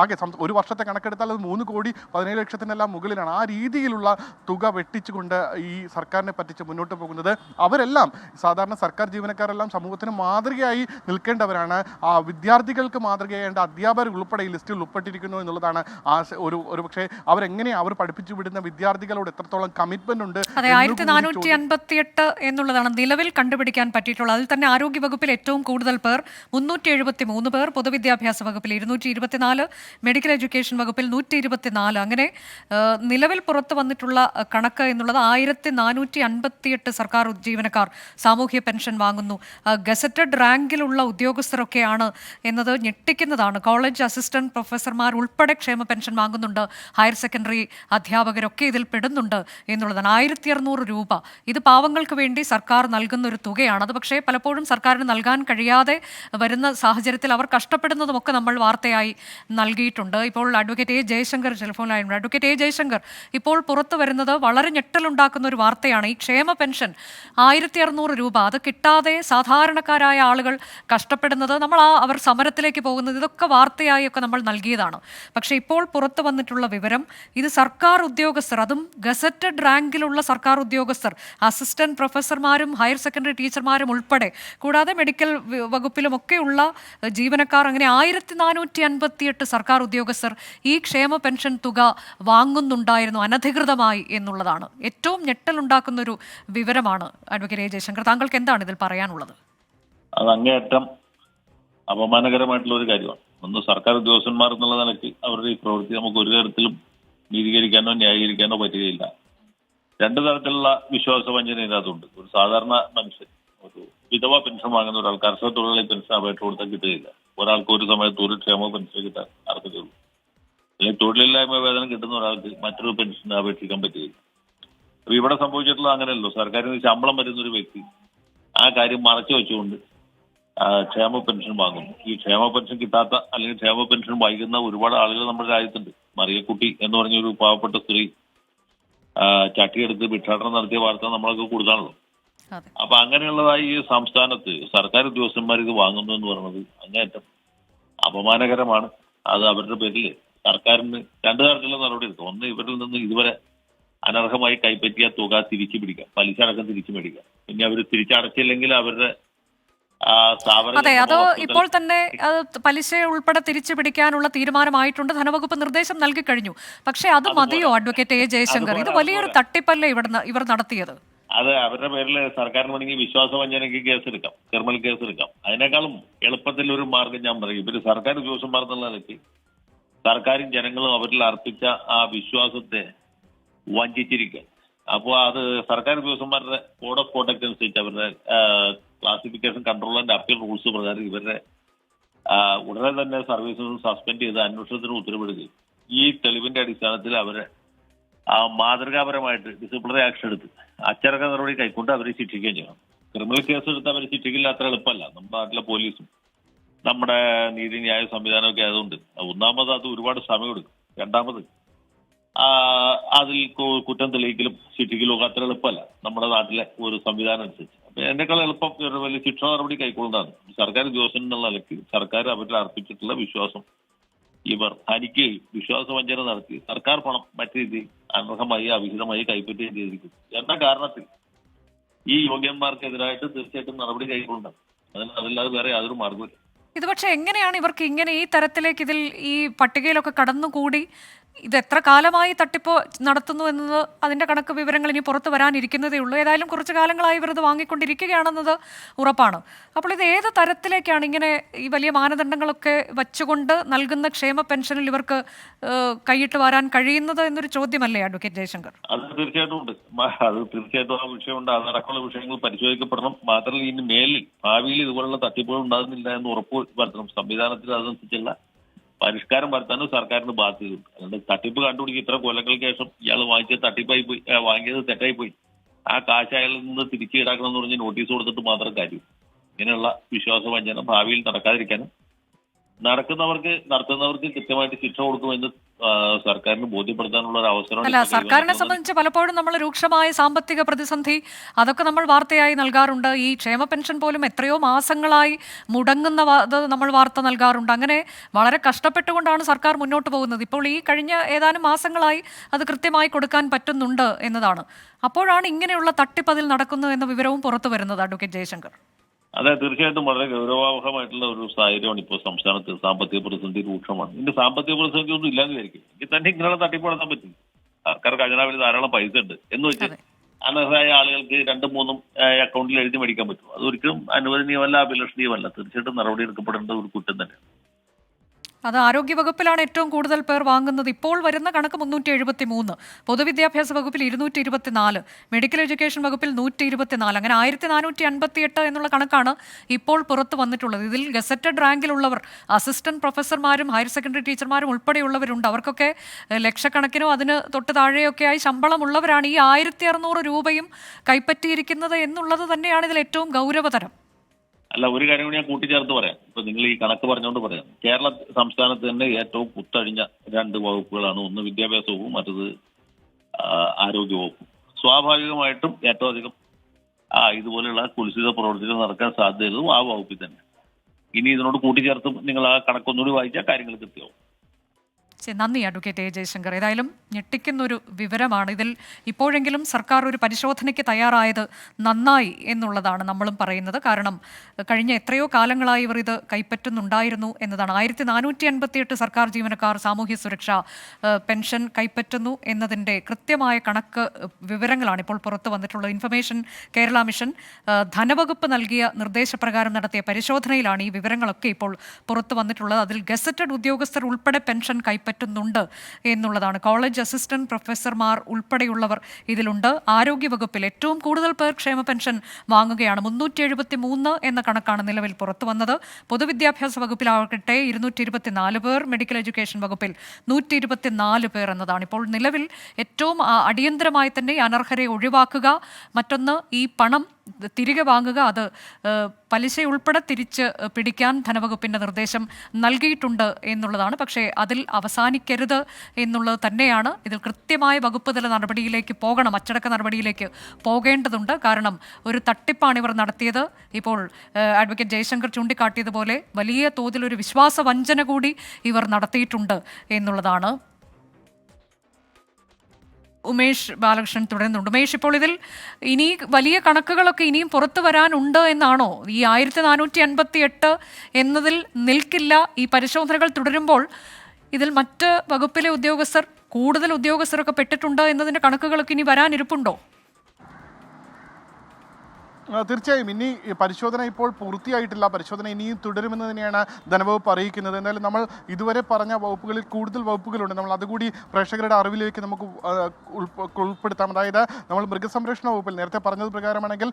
ആകെ ഒരു വർഷത്തെ കണക്കെടുത്താൽ അത് മൂന്ന് കോടി പതിനേഴ് ലക്ഷത്തിനെല്ലാം മുകളിലാണ്. ആ രീതിയിലുള്ള തുക വെട്ടിച്ചുകൊണ്ട് ഈ സർക്കാരിനെ പറ്റിച്ച് മുന്നോട്ട് പോകുന്നത് അവരെല്ലാം സാധാരണ സർക്കാർ ജീവനക്കാരെല്ലാം സമൂഹത്തിന് മാതൃകയായി നിൽക്കേണ്ടവരാണ്. ആ വിദ്യാർത്ഥികൾക്ക് മാതൃകയായേണ്ട അധ്യാപകർ ഉൾപ്പെടെ ഈ ലിസ്റ്റിൽ ഉൾപ്പെട്ടിരിക്കുന്നു എന്നുള്ളതാണ് ആ ഒരു ഒരു പക്ഷേ അവരെങ്ങനെ അവർ പഠിപ്പിച്ചു വിടുന്ന വിദ്യാർത്ഥികളോട് എത്രത്തോളം കമ്മിറ്റ്മെന്റ് ഉണ്ട് അതെ ആയിരത്തി നാനൂറ്റി അൻപത്തി എട്ട് എന്നുള്ളതാണ് നിലവിൽ കണ്ടുപിടിക്കാൻ പറ്റിയിട്ടുള്ളത്. അതിൽ തന്നെ ആരോഗ്യ വകുപ്പിൽ ഏറ്റവും കൂടുതൽ പേർ മുന്നൂറ്റി എഴുപത്തി മൂന്ന് പേർ പൊതുവിദ്യാഭ്യാസ വകുപ്പിൽ ഇരുന്നൂറ്റി ഇരുപത്തിനാല് മെഡിക്കൽ എഡ്യൂക്കേഷൻ വകുപ്പിൽ നൂറ്റി ഇരുപത്തിനാല് അങ്ങനെ നിലവിൽ പുറത്തു വന്നിട്ടുള്ള കണക്ക് എന്നുള്ളത് ആയിരത്തി നാനൂറ്റി അൻപത്തിയെട്ട് സർക്കാർ ജീവനക്കാർ സാമൂഹ്യ പെൻഷൻ വാങ്ങുന്നു. ഗസറ്റഡ് റാങ്കിലുള്ള ഉദ്യോഗസ്ഥരൊക്കെയാണ് എന്നത് ഞെട്ടിക്കുന്നതാണ്. കോളേജ് അസിസ്റ്റന്റ് പ്രൊഫസർമാർ ഉൾപ്പെടെ ക്ഷേമ പെൻഷൻ വാങ്ങുന്നുണ്ട്. ഹയർ സെക്കൻഡറി അധ്യാപകരൊക്കെ ഇതിൽ പെടുന്നുണ്ട് എന്നുള്ളതാണ്. ആയിരത്തി അറുന്നൂറ് രൂപ. ഇത് പാവങ്ങൾക്ക് വേണ്ടി സർക്കാർ നൽകുന്ന ഒരു തുകയാണ്. അത് പക്ഷേ പലപ്പോഴും സർക്കാരിന് നൽകാൻ കഴിയാതെ വരുന്ന സാഹചര്യത്തിൽ അവർ കഷ്ടപ്പെടുന്നതുമൊക്കെ നമ്മൾ വാർത്തയായി നൽകിയിട്ടുണ്ട്. ഇപ്പോൾ അഡ്വക്കേറ്റ് എ ജയശങ്കർ ലൈനുണ്ട് അഡ്വക്കേറ്റ് എ ജയശങ്കർ ഇപ്പോൾ പുറത്തു വരുന്നത് വളരെ ഞെട്ടലുണ്ടാക്കുന്ന ഒരു വാർത്തയാണ്. ഈ ക്ഷേമ പെൻഷൻ ആയിരത്തി അറുന്നൂറ് രൂപ അത് കിട്ടാതെ സാധാരണക്കാരായ ആളുകൾ കഷ്ടപ്പെടുന്നത് നമ്മൾ ആ അവർ സമരത്തിലേക്ക് പോകുന്നത് ഇതൊക്കെ വാർത്തയായി ഒക്കെ നമ്മൾ നൽകിയതാണ്. പക്ഷേ ഇപ്പോൾ പുറത്തു വന്നിട്ടുള്ള വിവരം ഇത് സർക്കാർ ഉദ്യോഗസ്ഥർ അതും ഗസറ്റഡ് റാങ്കിലുള്ള സർക്കാർ ഉദ്യോഗസ്ഥർ അസിസ്റ്റന്റ് പ്രൊഫസർമാരും ഹയർ സെക്കൻഡറി ടീച്ചർമാരും ഉൾപ്പെടെ കൂടാതെ മെഡിക്കൽ വകുപ്പിലും വകുപ്പിലുമൊക്കെയുള്ള ജീവനക്കാർ അങ്ങനെ ആയിരത്തി നാനൂറ്റി അൻപത്തിയെട്ട് സർക്കാർ ഉദ്യോഗസ്ഥർ ഈ ക്ഷേമ പെൻഷൻ തുക വാങ്ങുന്നുണ്ടായിരുന്നു അനധികൃതമായി എന്നുള്ളതാണ്. ഏറ്റവും ഞെട്ടലുണ്ടാക്കുന്ന ഒരു വിവരമാണ് അഡ്വക്കേറ്റ് എ ജയശങ്കർ. താങ്കൾക്ക് എന്താണ് ഇതിൽ പറയാനുള്ളത്? അത് അങ്ങേയറ്റം അപമാനകരമായിട്ടുള്ള ഒരു കാര്യമാണ്. ഒന്ന് സർക്കാർ ഉദ്യോഗസ്ഥന്മാർ എന്നുള്ള നിലയ്ക്ക് അവരുടെ ഈ പ്രവൃത്തി നമുക്ക് ഒരു തരത്തിലും നീതീകരിക്കാനോ ന്യായീകരിക്കാനോ പറ്റുകയില്ല. രണ്ടു തരത്തിലുള്ള വിശ്വാസ വഞ്ചന ഇതിനകത്തുണ്ട്. ഒരു സാധാരണ മനുഷ്യൻ ഒരു വിധവ പെൻഷൻ വാങ്ങുന്ന ഒരാൾ കർഷക തൊഴിലാളി പെൻഷൻ അപേക്ഷ കൊടുത്താൽ കിട്ടുകയില്ല. ഒരാൾക്ക് ഒരു സമയത്ത് ഒരു ക്ഷേമ പെൻഷൻ കിട്ടാൻ അർഹതയുള്ളൂ. അല്ലെങ്കിൽ തൊഴിലില്ലായ്മ വേതനം കിട്ടുന്ന ഒരാൾക്ക് മറ്റൊരു പെൻഷന് അപേക്ഷിക്കാൻ പറ്റില്ല. അപ്പൊ ഇവിടെ സംഭവിച്ചിട്ടുള്ളത് അങ്ങനെയല്ലോ സർക്കാരിന് ശമ്പളം വരുന്ന ഒരു വ്യക്തി ആ കാര്യം മറച്ചു വെച്ചുകൊണ്ട് ക്ഷേമ പെൻഷൻ വാങ്ങുന്നു. ഈ ക്ഷേമ പെൻഷൻ കിട്ടാത്ത അല്ലെങ്കിൽ ക്ഷേമ പെൻഷൻ വായിക്കുന്ന ഒരുപാട് ആളുകൾ നമ്മുടെ രാജ്യത്തുണ്ട്. മറിയക്കുട്ടി എന്ന് പറഞ്ഞൊരു പാവപ്പെട്ട സ്ത്രീ ചട്ടിയെടുത്ത് ഭിക്ഷാടനം നടത്തിയ വാർത്ത നമ്മളൊക്കെ കൊടുത്താണല്ലോ അതെ. അപ്പൊ അങ്ങനെയുള്ളതായി ഈ സംസ്ഥാനത്ത് സർക്കാർ ഉദ്യോഗസ്ഥന്മാർ ഇത് വാങ്ങുന്നു എന്ന് പറയുന്നത് അങ്ങേയറ്റം അപമാനകരമാണ്. അത് അവരുടെ പേരിൽ സർക്കാരിന് രണ്ടു തരത്തിലുള്ള നടപടി എടുക്കും ഒന്ന് ഇവരിൽ നിന്ന് ഇതുവരെ അനർഹമായി കൈപ്പറ്റിയ തുക തിരിച്ചു പിടിക്കുക പലിശ അടക്കം തിരിച്ചു മേടിക്കാം പിന്നെ അവർ തിരിച്ചടച്ചില്ലെങ്കിൽ അവരുടെ അതെ അത് ഇപ്പോൾ തന്നെ അത് പലിശ ഉൾപ്പെടെ തിരിച്ചു പിടിക്കാനുള്ള തീരുമാനമായിട്ടുണ്ട്. ധനവകുപ്പ് നിർദ്ദേശം നൽകി കഴിഞ്ഞു. പക്ഷെ അത് മതിയോ അഡ്വക്കേറ്റ് എ ജയശങ്കർ? ഇത് വലിയൊരു. തട്ടിപ്പല്ലേ ഇവിടെ ഇവർ നടത്തിയത്? അത് അവരുടെ പേരിൽ സർക്കാരിന് വേണമെങ്കിൽ വിശ്വാസവഞ്ചനയ്ക്ക് കേസെടുക്കാം ക്രിമിനൽ കേസെടുക്കാം. അതിനേക്കാളും എളുപ്പത്തിൽ ഒരു മാർഗം ഞാൻ പറയും. ഇവർ സർക്കാർ ഉദ്യോഗസ്ഥന്മാർ എന്നുള്ള നിലയ്ക്ക് സർക്കാരും ജനങ്ങളും അവരിൽ അർപ്പിച്ച ആ വിശ്വാസത്തെ വഞ്ചിച്ചിരിക്കുക. അപ്പോൾ അത് സർക്കാർ ഉദ്യോഗസ്ഥന്മാരുടെ കോഡ് ഓഫ് കോണ്ടക്ട് അനുസരിച്ച് അവരുടെ classification control and appeal rules പ്രകാരം ഇവരുടെ ഉടനെ തന്നെ സർവീസിൽ നിന്ന് സസ്പെൻഡ് ചെയ്ത് അന്വേഷണത്തിന് ഉത്തരവിടുകയും ഈ തെളിവിന്റെ അടിസ്ഥാനത്തിൽ അവരെ മാതൃകാപരമായിട്ട് ഡിസിപ്ലിനറി ആക്ഷൻ എടുത്ത് അച്ചടക്ക നടപടി കൈക്കൊണ്ട് അവരെ ശിക്ഷിക്കുകയും ചെയ്യണം. ക്രിമിനൽ കേസ് എടുത്ത് അവരെ ശിക്ഷിക്കില്ല അത്ര എളുപ്പമല്ല. നമ്മുടെ നാട്ടിലെ പോലീസും നമ്മുടെ നീതിന്യായ സംവിധാനമൊക്കെ ആയതുകൊണ്ട് ഒന്നാമത് അത് ഒരുപാട് സമയമെടുക്കും രണ്ടാമത് അതിൽ കുറ്റം തെളിയിക്കലും ശിക്ഷിക്കലും ഒക്കെ അത്ര എളുപ്പമല്ല. നമ്മുടെ നാട്ടിലെ ഒരു സംവിധാനം അനുസരിച്ച്. അപ്പൊ എന്നെക്കാൾ എളുപ്പം വലിയ ശിക്ഷ നടപടി കൈക്കൊള്ളുന്നതാണ്. സർക്കാർ ഉദ്യോഗസ്ഥൻ എന്നുള്ള നിലയ്ക്ക് സർക്കാർ അവരിൽ അർപ്പിച്ചിട്ടുള്ള വിശ്വാസം ഇവർ ഹനിക്കുകയും വിശ്വാസവഞ്ചന നടത്തി സർക്കാർ പണം മറ്റു രീതിയിൽ അനർഹമായി അവിഹിതമായി കൈപ്പറ്റുകയും ചെയ്തിരിക്കുന്നു. എന്ന കാരണത്തിൽ ഈ യോഗ്യന്മാർക്കെതിരായിട്ട് തീർച്ചയായിട്ടും നടപടി കൈക്കൊള്ളണം. അതിന് അതില്ലാതെ വേറെ യാതൊരു മാർഗമില്ല ഇത് പക്ഷെ എങ്ങനെയാണ് ഇവർക്ക് ഇങ്ങനെ ഈ തരത്തിലേക്ക് ഇതിൽ ഈ പട്ടികയിലൊക്കെ കടന്നുകൂടി ഇത് എത്ര കാലമായി തട്ടിപ്പ് നടത്തുന്നു എന്നത് അതിന്റെ കണക്ക് വിവരങ്ങൾ ഇനി പുറത്തു വരാനിരിക്കുന്നതേ ഉള്ളൂ. ഏതായാലും കുറച്ച് കാലങ്ങളായി ഇവർ ഇത് വാങ്ങിക്കൊണ്ടിരിക്കുകയാണെന്നത് ഉറപ്പാണ്. അപ്പോൾ ഇത് ഏത് തരത്തിലേക്കാണ് ഇങ്ങനെ ഈ വലിയ മാനദണ്ഡങ്ങളൊക്കെ വച്ചുകൊണ്ട് നൽകുന്ന ക്ഷേമ പെൻഷനിൽ ഇവർക്ക് കൈയിട്ട് വരാൻ കഴിയുന്നത് എന്നൊരു ചോദ്യമല്ലേ അഡ്വക്കേറ്റ് ജയശങ്കർ? അത് തീർച്ചയായിട്ടും ഉണ്ട്. അത് തീർച്ചയായിട്ടും ആ വിഷയമുണ്ട് അതടക്കമുള്ള വിഷയങ്ങൾ പരിശോധിക്കപ്പെടണം. മാത്രമല്ല ഇനി മേലിൽ ഭാവിയിൽ ഇതുപോലുള്ള തട്ടിപ്പുകൾ ഉണ്ടാകുന്നില്ല എന്ന് ഉറപ്പ് വരുത്തണം. സംവിധാനത്തിൽ അതനുസരിച്ചുള്ള പരിഷ്കാരം വരുത്താനും സർക്കാരിന് ബാധ്യതയുണ്ട്. അതുകൊണ്ട് തട്ടിപ്പ് കണ്ടുപിടിച്ച് ഇത്ര കൊല്ലങ്ങൾക്ക് ശേഷം ഇയാൾ വാങ്ങിച്ച തട്ടിപ്പായി പോയി വാങ്ങിയത് തെറ്റായി പോയി. ആ കാശ് അയാളിൽ നിന്ന് തിരിച്ചു ഈടാക്കണം എന്ന് പറഞ്ഞ് നോട്ടീസ് കൊടുത്തിട്ട് മാത്രം കാര്യം ഇങ്ങനെയുള്ള വിശ്വാസവഞ്ചന ഭാവിയിൽ നടക്കാതിരിക്കാനും നടക്കുന്നവർക്ക് നടത്തുന്നവർക്ക് കൃത്യമായിട്ട് ശിക്ഷ കൊടുക്കുമെന്ന് സർക്കാരിന് ബോധ്യപ്പെടുത്താനുള്ള ഒരു അവസരം അല്ല സർക്കാരിനെ. സംബന്ധിച്ച് പലപ്പോഴും നമ്മൾ രൂക്ഷമായ സാമ്പത്തിക പ്രതിസന്ധി അതൊക്കെ നമ്മൾ വാർത്തയായി നൽകാറുണ്ട്. ഈ ക്ഷേമ പെൻഷൻ പോലും എത്രയോ മാസങ്ങളായി മുടങ്ങുന്ന നമ്മൾ വാർത്ത നൽകാറുണ്ട്. അങ്ങനെ വളരെ കഷ്ടപ്പെട്ടുകൊണ്ടാണ് സർക്കാർ മുന്നോട്ട് പോകുന്നത്. ഇപ്പോൾ ഈ കഴിഞ്ഞ ഏതാനും മാസങ്ങളായി അത് കൃത്യമായി കൊടുക്കാൻ പറ്റുന്നുണ്ട് എന്നതാണ്. അപ്പോഴാണ് ഇങ്ങനെയുള്ള തട്ടിപ്പ് അതിൽ നടക്കുന്നു എന്ന വിവരവും പുറത്തു വരുന്നത് അഡ്വക്കേറ്റ് ജയശങ്കർ. അതെ തീർച്ചയായിട്ടും വളരെ ഗൗരവാവഹമായിട്ടുള്ള ഒരു സാഹചര്യമാണ് ഇപ്പോൾ സംസ്ഥാനത്ത് സാമ്പത്തിക പ്രതിസന്ധി രൂക്ഷമാണ്. ഇതിന്റെ സാമ്പത്തിക പ്രതിസന്ധി ഒന്നും ഇല്ലാന്ന് വിചാരിക്കും എങ്കിൽ തന്നെ ഇങ്ങനെയുള്ള തട്ടിപ്പ് നടത്താൻ പറ്റും. സർക്കാർ ഖജനാവിൽ ധാരാളം പൈസ ഉണ്ട്. എന്ന് വെച്ച്. അനർഹരായ ആളുകൾക്ക് രണ്ടും മൂന്നും അക്കൗണ്ടിൽ എഴുതി മേടിക്കാൻ പറ്റും. അതൊരിക്കലും അനുവദനീയമല്ല അഭിലഷണീയമല്ല. തീർച്ചയായിട്ടും നടപടി എടുക്കപ്പെടേണ്ട ഒരു കുറ്റം തന്നെ അത് ആരോഗ്യവകുപ്പിലാണ് ഏറ്റവും കൂടുതൽ പേർ വാങ്ങുന്നത്. ഇപ്പോൾ വരുന്ന കണക്ക് മുന്നൂറ്റി എഴുപത്തി മൂന്ന് പൊതുവിദ്യാഭ്യാസ വകുപ്പിൽ ഇരുന്നൂറ്റി ഇരുപത്തിനാല് മെഡിക്കൽ എഡ്യൂക്കേഷൻ വകുപ്പിൽ നൂറ്റി ഇരുപത്തിനാല് അങ്ങനെ ആയിരത്തി നാനൂറ്റി അൻപത്തി എട്ട് എന്നുള്ള കണക്കാണ് ഇപ്പോൾ പുറത്ത് വന്നിട്ടുള്ളത്. ഇതിൽ ഗസറ്റഡ് റാങ്കിലുള്ളവർ അസിസ്റ്റന്റ് പ്രൊഫസർമാരും ഹയർ സെക്കൻഡറി ടീച്ചർമാരും ഉൾപ്പെടെയുള്ളവരുണ്ട്. അവർക്കൊക്കെ ലക്ഷക്കണക്കിനോ അതിന് തൊട്ട് താഴെയൊക്കെയായി ശമ്പളമുള്ളവരാണ് ഈ ആയിരത്തി അറുന്നൂറ് രൂപയും കൈപ്പറ്റിയിരിക്കുന്നത് എന്നുള്ളത് തന്നെയാണ് ഇതിൽ ഏറ്റവും ഗൗരവതരം. അല്ല ഒരു കാര്യം കൂടി ഞാൻ കൂട്ടിച്ചേർത്ത് പറയാം. ഇപ്പൊ നിങ്ങൾ ഈ കണക്ക് പറഞ്ഞുകൊണ്ട് പറയാം. കേരള സംസ്ഥാനത്ത് തന്നെ ഏറ്റവും കുത്തഴിഞ്ഞ രണ്ട് വകുപ്പുകളാണ്. ഒന്ന് വിദ്യാഭ്യാസ വകുപ്പും മറ്റത് ആരോഗ്യ വകുപ്പും. സ്വാഭാവികമായിട്ടും ഏറ്റവും അധികം ആ ഇതുപോലെയുള്ള കുൽസിത പ്രവർത്തികൾ നടക്കാൻ സാധ്യതയുള്ളതും ആ വകുപ്പിൽ തന്നെ. ഇനി ഇതിനോട് കൂട്ടിച്ചേർത്ത് നിങ്ങൾ ആ കണക്കൊന്നുകൂടി വായിച്ചാൽ കാര്യങ്ങൾ കൃത്യമാവും. ശരി, നന്ദി അഡ്വക്കേറ്റ് എ. ജയശങ്കർ. ഏതായാലും ഞെട്ടിക്കുന്നൊരു വിവരമാണ്. ഇതിൽ ഇപ്പോഴെങ്കിലും സർക്കാർ ഒരു പരിശോധനയ്ക്ക് തയ്യാറായത് നന്നായി എന്നുള്ളതാണ് നമ്മളും പറയുന്നത്. കാരണം കഴിഞ്ഞ എത്രയോ കാലങ്ങളായി ഇവർ ഇത് കൈപ്പറ്റുന്നുണ്ടായിരുന്നു എന്നതാണ്. ആയിരത്തി നാനൂറ്റി അൻപത്തിയെട്ട് സർക്കാർ ജീവനക്കാർ സാമൂഹ്യ സുരക്ഷ പെൻഷൻ കൈപ്പറ്റുന്നു എന്നതിന്റെ കൃത്യമായ കണക്ക് വിവരങ്ങളാണ് ഇപ്പോൾ പുറത്തു വന്നിട്ടുള്ളത്. ഇൻഫർമേഷൻ കേരള മിഷൻ ധനവകുപ്പ് നൽകിയ നിർദ്ദേശപ്രകാരം നടത്തിയ പരിശോധനയിലാണ് ഈ വിവരങ്ങളൊക്കെ ഇപ്പോൾ പുറത്തു വന്നിട്ടുള്ളത്. അതിൽ ഗസറ്റഡ് ഉദ്യോഗസ്ഥർ ഉൾപ്പെടെ പെൻഷൻ കൈപ്പറ്റുന്നുണ്ട് എന്നുള്ളതാണ്. കോളേജ് അസിസ്റ്റന്റ് പ്രൊഫസർമാർ ഉൾപ്പെടെയുള്ളവർ ഇതിലുണ്ട്. ആരോഗ്യവകുപ്പിൽ ഏറ്റവും കൂടുതൽ പേർ ക്ഷേമ പെൻഷൻ വാങ്ങുകയാണ്. മുന്നൂറ്റി എഴുപത്തി മൂന്ന് എന്ന കണക്കാണ് നിലവിൽ പുറത്തു വന്നത്. പൊതുവിദ്യാഭ്യാസ വകുപ്പിലാകട്ടെ ഇരുന്നൂറ്റി ഇരുപത്തിനാല് പേർ മെഡിക്കൽ എഡ്യൂക്കേഷൻ വകുപ്പിൽ നൂറ്റി ഇരുപത്തിനാല് പേർ എന്നതാണ്. ഇപ്പോൾ നിലവിൽ ഏറ്റവും അടിയന്തരമായി തന്നെ അനർഹരെ ഒഴിവാക്കുക. മറ്റൊന്ന് ഈ പണം തിരികെ വാങ്ങുക അത് പലിശ ഉൾപ്പെടെ തിരിച്ച് പിടിക്കാൻ ധനവകുപ്പിന്റെ നിർദ്ദേശം നൽകിയിട്ടുണ്ട് എന്നുള്ളതാണ്. പക്ഷേ അതിൽ അവസാനിക്കരുത് എന്നുള്ളത് തന്നെയാണ്. ഇതിൽ കൃത്യമായ വകുപ്പ് തല നടപടിയിലേക്ക് പോകണം അച്ചടക്ക നടപടിയിലേക്ക് പോകേണ്ടതുണ്ട്. കാരണം ഒരു തട്ടിപ്പാണ് ഇവർ നടത്തിയത്. ഇപ്പോൾ അഡ്വക്കേറ്റ് ജയശങ്കർ ചൂണ്ടിക്കാട്ടിയതുപോലെ വലിയ തോതിൽ ഒരു വിശ്വാസ വഞ്ചന കൂടി ഇവർ നടത്തിയിട്ടുണ്ട് എന്നുള്ളതാണ്. ഉമേഷ് ബാലകൃഷ്ണൻ തുടരുന്നുണ്ട്. ഉമേഷ് ഇപ്പോൾ ഇതിൽ ഇനി വലിയ കണക്കുകളൊക്കെ ഇനിയും പുറത്തു വരാനുണ്ട് എന്നാണോ? ഈ ആയിരത്തി നാനൂറ്റി അൻപത്തി എട്ട് എന്നതിൽ നിൽക്കില്ല ഈ പരിശോധനകൾ തുടരുമ്പോൾ. ഇതിൽ മറ്റ് വകുപ്പിലെ ഉദ്യോഗസ്ഥർ കൂടുതൽ ഉദ്യോഗസ്ഥരൊക്കെ പെട്ടിട്ടുണ്ട് എന്നതിന്റെ കണക്കുകളൊക്കെ ഇനി വരാനിരിപ്പുണ്ടോ? തീർച്ചയായും. ഇനി പരിശോധന ഇപ്പോൾ പൂർത്തിയായിട്ടില്ല. പരിശോധന ഇനിയും തുടരുമെന്ന് തന്നെയാണ് ധനവകുപ്പ് അറിയിക്കുന്നത്. എന്തായാലും നമ്മൾ ഇതുവരെ പറഞ്ഞ വകുപ്പുകളിൽ കൂടുതൽ വകുപ്പുകളുണ്ട്. നമ്മൾ അതുകൂടി പ്രേക്ഷകരുടെ അറിവിലേക്ക് നമുക്ക് ഉൾപ്പെടുത്താം. അതായത് നമ്മൾ മൃഗസംരക്ഷണ വകുപ്പിൽ നേരത്തെ പറഞ്ഞത് പ്രകാരമാണെങ്കിൽ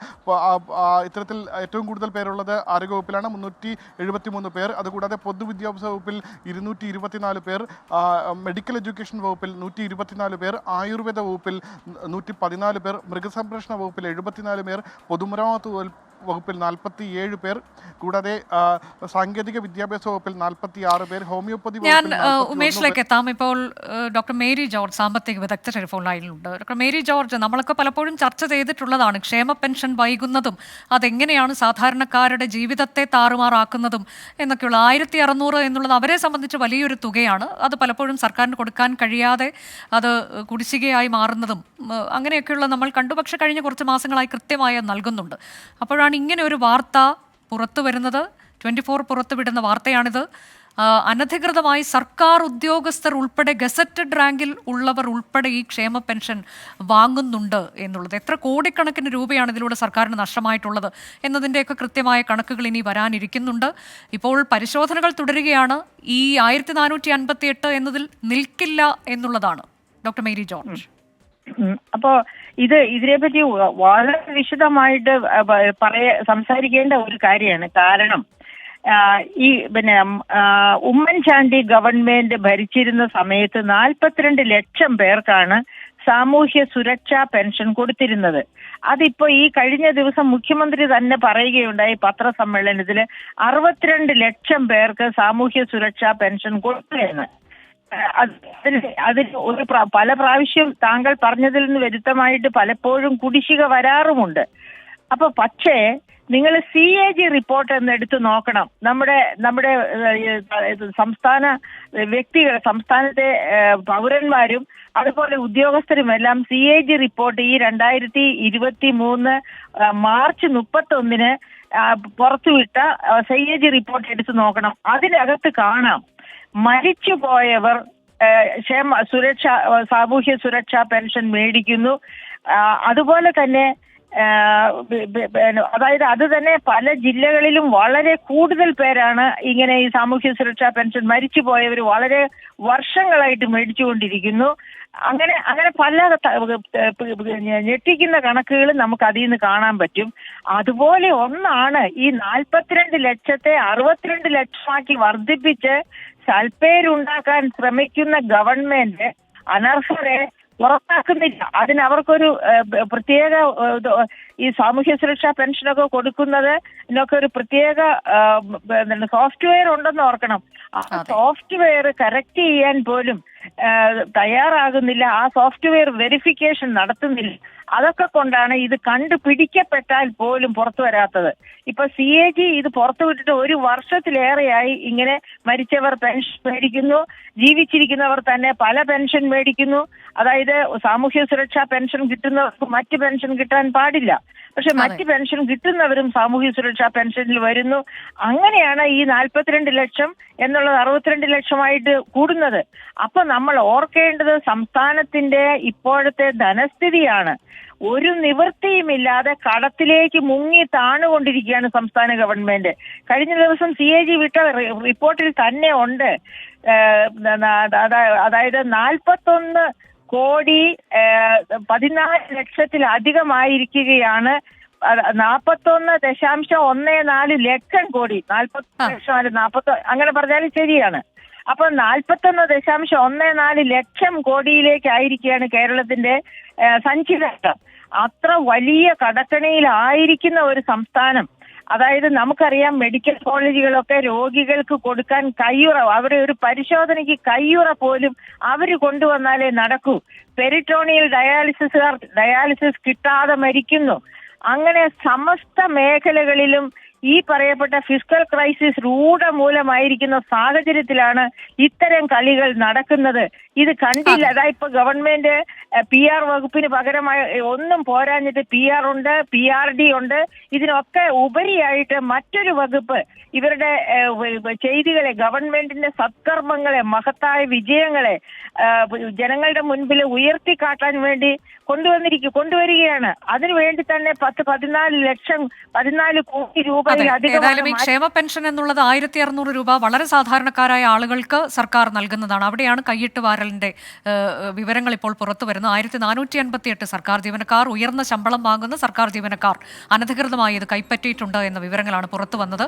ഇത്തരത്തിൽ ഏറ്റവും കൂടുതൽ പേരുള്ളത് ആരോഗ്യ വകുപ്പിലാണ് മുന്നൂറ്റി എഴുപത്തി മൂന്ന് പേർ. അതുകൂടാതെ പൊതുവിദ്യാഭ്യാസ വകുപ്പിൽ ഇരുന്നൂറ്റി ഇരുപത്തിനാല് പേർ. മെഡിക്കൽ എഡ്യൂക്കേഷൻ വകുപ്പിൽ നൂറ്റി ഇരുപത്തിനാല് പേർ. ആയുർവേദ വകുപ്പിൽ നൂറ്റി പതിനാല് പേർ. മൃഗസംരക്ഷണ വകുപ്പിൽ എഴുപത്തിനാല് പേർ. പൊതുമരാമത്ത് വകുപ്പ് വകുപ്പിൽ നാൽപ്പത്തി ഏഴ് പേർ കൂടാതെ സാങ്കേതിക വിദ്യാഭ്യാസ വകുപ്പിൽ നാൽപ്പത്തി ആറ് പേർ ഹോമിയോപ്പതി ഞാൻ വകുപ്പിൽ ഏഹ്, 41 ഉമേഷിലേക്ക് എത്താം. ഇപ്പോൾ ഡോക്ടർ മേരി ജോർജ് സാമ്പത്തിക വിദഗ്ധ ടെലിഫോൺ ലൈനിലുണ്ട് ഡോക്ടർ മേരി ജോർജ് നമ്മളൊക്കെ പലപ്പോഴും ചർച്ച ചെയ്തിട്ടുള്ളതാണ്. ക്ഷേമ പെൻഷൻ വൈകുന്നതും അതെങ്ങനെയാണ് സാധാരണക്കാരുടെ ജീവിതത്തെ താറുമാറാക്കുന്നതും എന്നൊക്കെയുള്ള ആയിരത്തി അറുന്നൂറ് എന്നുള്ളത് അവരെ സംബന്ധിച്ച് വലിയൊരു തുകയാണ്. അത് പലപ്പോഴും സർക്കാരിന് കൊടുക്കാൻ കഴിയാതെ അത് കുടിശ്ശികയായി മാറുന്നതും അങ്ങനെയൊക്കെയുള്ള നമ്മൾ കണ്ടു. പക്ഷെ കഴിഞ്ഞ കുറച്ച് മാസങ്ങളായി കൃത്യമായി നൽകുന്നുണ്ട്. അപ്പോഴാണ് ഇങ്ങനെ ഒരു വാർത്ത പുറത്തു വരുന്നത് ട്വന്റി ഫോർ പുറത്തുവിടുന്ന വാർത്തയാണിത്. അനധികൃതമായി സർക്കാർ ഉദ്യോഗസ്ഥർ ഉൾപ്പെടെ ഗസറ്റഡ് റാങ്കിൽ ഉള്ളവർ ഉൾപ്പെടെ ഈ ക്ഷേമ പെൻഷൻ വാങ്ങുന്നുണ്ട് എന്നുള്ളത്. എത്ര കോടിക്കണക്കിന് രൂപയാണ് ഇതിലൂടെ സർക്കാരിന് നഷ്ടമായിട്ടുള്ളത് എന്നതിന്റെയൊക്കെ കൃത്യമായ കണക്കുകൾ ഇനി വരാനിരിക്കുന്നുണ്ട്. ഇപ്പോൾ പരിശോധനകൾ തുടരുകയാണ്. ഈ ആയിരത്തി നാനൂറ്റി അൻപത്തി എട്ട് എന്നതിൽ നിൽക്കില്ല എന്നുള്ളതാണ്. Doctor Mary George. അപ്പോ ഇത് ഇതിനെപ്പറ്റി വളരെ വിശദമായിട്ട് പറയ സംസാരിക്കേണ്ട ഒരു കാര്യമാണ്. കാരണം ഈ പിന്നെ ഉമ്മൻചാണ്ടി ഗവൺമെന്റ് ഭരിച്ചിരുന്ന സമയത്ത് നാൽപ്പത്തിരണ്ട് ലക്ഷം പേർക്കാണ് സാമൂഹ്യ സുരക്ഷാ പെൻഷൻ കൊടുത്തിരുന്നത്. അതിപ്പോ ഈ കഴിഞ്ഞ ദിവസം മുഖ്യമന്ത്രി തന്നെ പറയുകയുണ്ടായി പത്രസമ്മേളനത്തിൽ അറുപത്തിരണ്ട് ലക്ഷം പേർക്ക് സാമൂഹ്യ സുരക്ഷാ പെൻഷൻ അത് അതിന് ഒരു പല പ്രാവശ്യം താങ്കൾ പറഞ്ഞതിൽ നിന്ന് വ്യക്തമായിട്ട് പലപ്പോഴും കുടിശ്ശിക വരാറുമുണ്ട്. അപ്പൊ പക്ഷേ നിങ്ങൾ സി എ ജി റിപ്പോർട്ട് എന്ന് എടുത്തു നോക്കണം. നമ്മുടെ നമ്മുടെ സംസ്ഥാന വ്യക്തികൾ സംസ്ഥാനത്തെ പൗരന്മാരും അതുപോലെ ഉദ്യോഗസ്ഥരും എല്ലാം സി എ ജി റിപ്പോർട്ട് ഈ രണ്ടായിരത്തി ഇരുപത്തി മൂന്ന് മാർച്ച് മുപ്പത്തൊന്നിന് പുറത്തുവിട്ട സി എ ജി റിപ്പോർട്ട് എടുത്തു നോക്കണം. അതിനകത്ത് കാണാം. മരിച്ചുപോയവർ പോയവർ ക്ഷേമ സുരക്ഷ സാമൂഹ്യ സുരക്ഷാ പെൻഷൻ മേടിക്കുന്നു. അതുപോലെ തന്നെ അതായത് അത് തന്നെ പല ജില്ലകളിലും വളരെ കൂടുതൽ പേരാണ് ഇങ്ങനെ ഈ സാമൂഹ്യ സുരക്ഷാ പെൻഷൻ മരിച്ചു പോയവർ വളരെ വർഷങ്ങളായിട്ട് മേടിച്ചുകൊണ്ടിരിക്കുന്നു. അങ്ങനെ അങ്ങനെ പല ഞെട്ടിക്കുന്ന കണക്കുകൾ നമുക്ക് അതിൽ നിന്ന് കാണാൻ പറ്റും. അതുപോലെ ഒന്നാണ് ഈ നാൽപ്പത്തിരണ്ട് ലക്ഷത്തെ അറുപത്തിരണ്ട് ലക്ഷമാക്കി വർദ്ധിപ്പിച്ച് സൽപ്പേരുണ്ടാക്കാൻ ശ്രമിക്കുന്ന ഗവൺമെന്റ് അനർഹരെ പുറത്താക്കുന്നില്ല. അതിന് അവർക്കൊരു പ്രത്യേക ഈ സാമൂഹ്യ സുരക്ഷാ പെൻഷനൊക്കെ കൊടുക്കുന്നത് ഇതിനൊക്കെ ഒരു പ്രത്യേക സോഫ്റ്റ്വെയർ ഉണ്ടെന്ന് ഓർക്കണം. ആ സോഫ്റ്റ്വെയർ കറക്റ്റ് ചെയ്യാൻ പോലും തയ്യാറാകുന്നില്ല. ആ സോഫ്റ്റ്വെയർ വെരിഫിക്കേഷൻ നടത്തുന്നില്ല. അതൊക്കെ കൊണ്ടാണ് ഇത് കണ്ടുപിടിക്കപ്പെട്ടാൽ പോലും പുറത്തു വരാത്തത്. ഇപ്പൊ സി എ ജി ഇത് പുറത്തുവിട്ടിട്ട് ഒരു വർഷത്തിലേറെയായി ഇങ്ങനെ മരിച്ചവർ പെൻഷൻ മേടിക്കുന്നു ജീവിച്ചിരിക്കുന്നവർ തന്നെ പല പെൻഷൻ മേടിക്കുന്നു. അതായത് സാമൂഹ്യ സുരക്ഷാ പെൻഷൻ കിട്ടുന്നവർക്ക് മറ്റ് പെൻഷൻ കിട്ടാൻ പാടില്ല. പക്ഷെ മറ്റ് പെൻഷൻ കിട്ടുന്നവരും സാമൂഹ്യ സുരക്ഷാ പെൻഷനിൽ വരുന്നു. അങ്ങനെയാണ് ഈ നാൽപ്പത്തിരണ്ട് ലക്ഷം എന്നുള്ളത് അറുപത്തിരണ്ട് ലക്ഷമായിട്ട് കൂടുന്നത്. അപ്പൊ നമ്മൾ ഓർക്കേണ്ടത് സംസ്ഥാനത്തിന്റെ ഇപ്പോഴത്തെ ധനസ്ഥിതിയാണ്. ഒരു നിവൃത്തിയുമില്ലാതെ കടത്തിലേക്ക് മുങ്ങി താണുകൊണ്ടിരിക്കുകയാണ് സംസ്ഥാന ഗവൺമെന്റ്. കഴിഞ്ഞ ദിവസം സി എ ജി വിട്ട റിപ്പോർട്ടിൽ തന്നെ ഉണ്ട്. അതായത് നാൽപ്പത്തൊന്ന് കോടി പതിനാല് ലക്ഷത്തിലധികമായിരിക്കുകയാണ്. നാൽപ്പത്തൊന്ന് ദശാംശം ഒന്ന് നാല് ലക്ഷം കോടി. നാൽപ്പത്തി ലക്ഷം അല്ല നാൽപ്പത്തി അങ്ങനെ പറഞ്ഞാലും ശരിയാണ്. അപ്പൊ നാൽപ്പത്തൊന്ന് ദശാംശം ഒന്ന് നാല് ലക്ഷം കോടിയിലേക്കായിരിക്കുകയാണ് കേരളത്തിന്റെ സഞ്ചിതം അത്ര വലിയ കടക്കണിയിലായിരിക്കുന്ന ഒരു സംസ്ഥാനം. അതായത് നമുക്കറിയാം മെഡിക്കൽ കോളേജുകളൊക്കെ രോഗികൾക്ക് കൊടുക്കാൻ കയ്യുറ അവരെ ഒരു പരിശോധനയ്ക്ക് കയ്യുറ പോലും അവർ കൊണ്ടുവന്നാലേ നടക്കൂ. പെരിട്ടോണിയൽ ഡയാലിസിസുകാർ ഡയാലിസിസ് കിട്ടാതെ മരിക്കുന്നു. അങ്ങനെ സമസ്ത മേഖലകളിലും ഈ പറയപ്പെട്ട ഫിസിക്കൽ ക്രൈസിസ് രൂഢമൂലമായിരിക്കുന്ന സാഹചര്യത്തിലാണ് ഇത്തരം കളികൾ നടക്കുന്നത്. ഇത് കണ്ടില്ല. അതാ. ഇപ്പൊ ഗവൺമെന്റ് പി ആർ വകുപ്പിന് പകരമായി ഒന്നും പോരാഞ്ഞിട്ട് പി ആർ ഉണ്ട് പി ആർ ഡി ഉണ്ട്. ഇതിനൊക്കെ ഉപരിയായിട്ട് മറ്റൊരു വകുപ്പ് ഇവരുടെ ചെയ്തികളെ ഗവൺമെന്റിന്റെ സത്കർമ്മങ്ങളെ മഹത്തായ വിജയങ്ങളെ ജനങ്ങളുടെ മുൻപിൽ ഉയർത്തി കാട്ടാൻ വേണ്ടി കൊണ്ടുവന്നിരിക്കും കൊണ്ടുവരികയാണ്. അതിനുവേണ്ടി തന്നെ പത്ത് പതിനാല് ലക്ഷം പതിനാല് കോടി രൂപ ഏതായാലും ഈ ക്ഷേമ പെൻഷൻ എന്നുള്ളത് ആയിരത്തി അറുന്നൂറ് രൂപ വളരെ സാധാരണക്കാരായ ആളുകൾക്ക് സർക്കാർ നൽകുന്നതാണ്. അവിടെയാണ് കൈയിട്ട് വാരലിന്റെ വിവരങ്ങൾ ഇപ്പോൾ പുറത്തു വരുന്നത്. ആയിരത്തി നാനൂറ്റി അൻപത്തി എട്ട് സർക്കാർ ജീവനക്കാർ ഉയർന്ന ശമ്പളം വാങ്ങുന്ന സർക്കാർ ജീവനക്കാർ അനധികൃതമായി ഇത് കൈപ്പറ്റിയിട്ടുണ്ട് എന്ന വിവരങ്ങളാണ് പുറത്തു വന്നത്